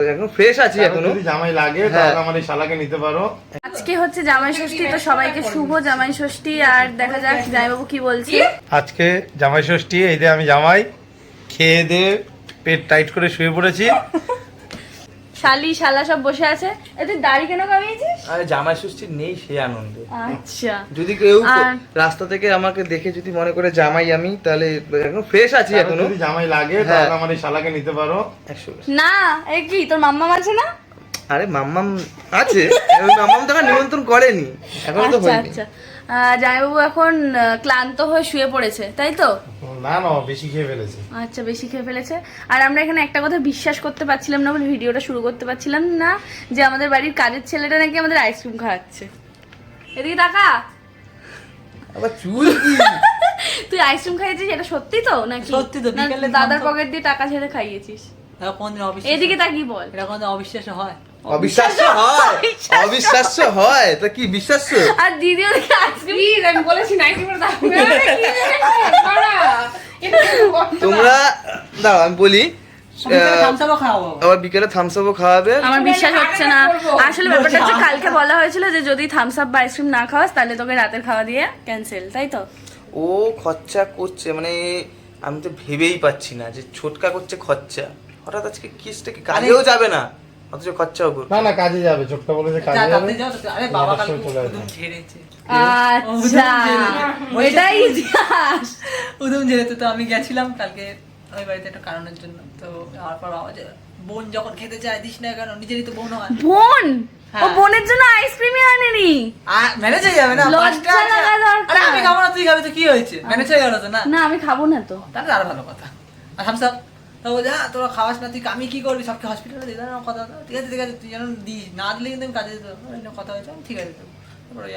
এখন ফ্রেশ আছি এখনও যদি জামাই লাগে হ্যাঁ। তাহলে আমার এই শালাকে নিতে পারো। আজকে হচ্ছে জামাই ষষ্ঠী তো সবাইকে শুভ জামাই ষষ্ঠী আর দেখা যাক জামাইবাবু কি বলছে। আজকে জামাই ষষ্ঠী এই যে আমি জামাই খেয়ে দিয়ে পেট টাইট করে শুয়ে পড়েছি। শালি শালা সব বসে আছে। এ তুই দাড়ি কেন কামিয়েছিস? আরে জামাই ষষ্ঠী নেই সেই আনন্দে। আচ্ছা। যদি কেউ রাস্তা থেকে আমাকে দেখে যদি মনে করে জামাই আমি তাহলে এখন ফ্রেশ আছি এখনও। যদি জামাই লাগে হ্যাঁ। তাহলে আমার এই শালাকে নিতে পারো। না এ কি তোর মাম্মা আছে না? আরে মাম্মাম আছে। মাম্মাম তো এখন নিমন্ত্রণ করেনি। এখন তো আচ্ছা হয়নি। আচ্ছা। জামাইবাবু এখন ক্লান্ত হয়ে শুয়ে পড়েছে তাই তো? না না বেশি খেয়ে ফেলেছে। আচ্ছা বেশি খেয়ে ফেলেছে। আর আমরা এখানে একটা কথা বিশ্বাস করতে পারছিলাম না বলে ভিডিওটা শুরু করতে পারছিলাম না যে আমাদের বাড়ির কাজের ছেলেটা নাকি আমাদের আইসক্রিম খাওয়াচ্ছে। এদিকে টাকা আবার চুল কি? তুই আইসক্রিম খাইয়েছিস এটা সত্যি তো? নাকি সত্যি তো, বিকেলে দাদার পকেট দিয়ে টাকা ছেড়ে খাইয়েছিস? কোনদিন অবিশ্বাস এদিকে তাকিয়ে বল। এটা কোনদিন অবিশ্বাস হয়? অবিশ্বাস্য হয়? অবিশ্বাস্য। হয়? তা কি বিশ্বাস্য? আর দিদি ওদিকে আইসক্রিম আমি বলেছি নাইনটি করে দাও। তোমরা দাঁড়াও আমি বলি আহ, থামসাপও খাওয়াবো আবার বিকেলে থামস আপও খাওয়াবে। আমার বিশ্বাস হচ্ছে না। আসলে ব্যাপারটা হচ্ছে কালকে বলা হয়েছিল যে যদি থামস আপ বা আইসক্রিম না খাওয়াস তাহলে তোকে রাতের খাওয়া দিয়ে ক্যান্সেল তাই তো? ও খরচা করছে মানে আমি তো ভেবেই পাচ্ছি না যে ছোটকা করছে খরচা। হঠাৎ আজকে কিসটা কি? কাজেও যাবে না। অথচ খরচাও করবে না না কাজে যাবে ছোট্ট বলে যে কাজে যাবে। আরে বাবা কালকে। উদুম ঝেড়েছে। আচ্ছা এটাই ইতিহাস। উদুম ঝেড়েছে তো আমি গেছিলাম কালকে ওই বাড়িতে একটা কারণের জন্য। তো যাওয়ার পর বাবা যে বোন যখন খেতে চায় দিস না কেন নিজেরই তো বোন হয়। বোন? ও হ্যাঁ। বোনের জন্য আইসক্রিমই আনেনি? আর ম্যানেজ হয়ে যাবে না লজ্জা পাঁচটা লাগা দরকার। আরে আমি খাব না তুই খাবি তো কি হয়েছে? ম্যানেজ হয়ে গেল তো না? না আমি খাব না তো। তাহলে আরও ভালো কথা। আর হামসাব তো হ্যাঁ তোরা খাওয়াস না তুই আমি কি করবি? সবকে হসপিটালে দিয়ে দেয় কথা ঠিক আছে ঠিক আছে তুই যেন দিস না দিলে কিন্তু আমি কাজে নিয়ে কথা হয়েছে ঠিক আছে তারপরে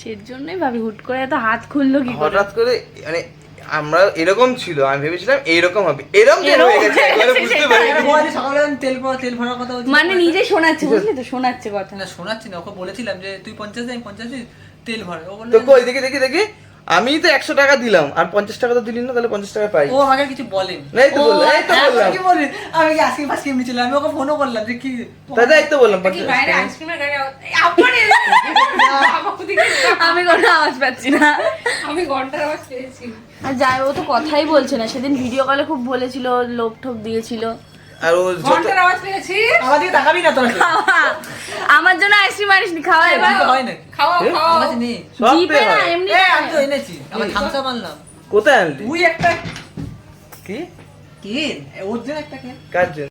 সের জন্যই ভাবি হুট করে এত হাত খুললো কি হঠাৎ করে মানে আমরা এরকম ছিল আমি ভেবেছিলাম এইরকম হবে এরকম কেন হয়ে গেছে একবারে বুঝতে বৌদি সকালে তেল ভরা- তেল ভরার কথা বলছি। মানে নিজে শোনাচ্ছে বুঝলি তো শোনাচ্ছে কথা। না শোনাচ্ছি না ওকে বলেছিলাম যে তুই পঞ্চাশ দিন আমি পঞ্চাশ দিন তেল ভরে। ও বলল তো কই দেখি দেখি দেখি। আমি তো একশো টাকা দিলাম আর পঞ্চাশ টাকা তো দিলি না তাহলে পঞ্চাশ টাকা পাই। ও আমাকে কিছু বলেনি। এই তো বললাম, এই তো হ্যাঁ, বললাম। কি আমি কি আজকে ফাঁসকে এমনিছিলাম আমি ওকে ফোনও করলাম যে কি দাদা এই তো বললাম কি বাইরে। আইসক্রিমের গাড়ি আমি কোনো আওয়াজ পাচ্ছি না। আমি ঘণ্টার আওয়াজ পেয়েছি। আর যাই ও তো কথাই বলছে না। সেদিন ভিডিও কলে খুব বলেছিল লোক ঠোক দিয়েছিল। আর ও ঘণ্টার আওয়াজ পেয়েছি। আমার দিকে তাকাবি না তোরা। খাওয়া। আমার জন্য আইসক্রিম আনিসনি খাওয়া এবার হয় নাকি? খাওয়া খাওয়া আমার নেই। জিপে না। এমনি এ, আমি তো এনেছি। আমার থামসা আনলাম কোথায় আনলি? তুই একটা কি? কি? ওর জন্য একটা কেন কার জন্য?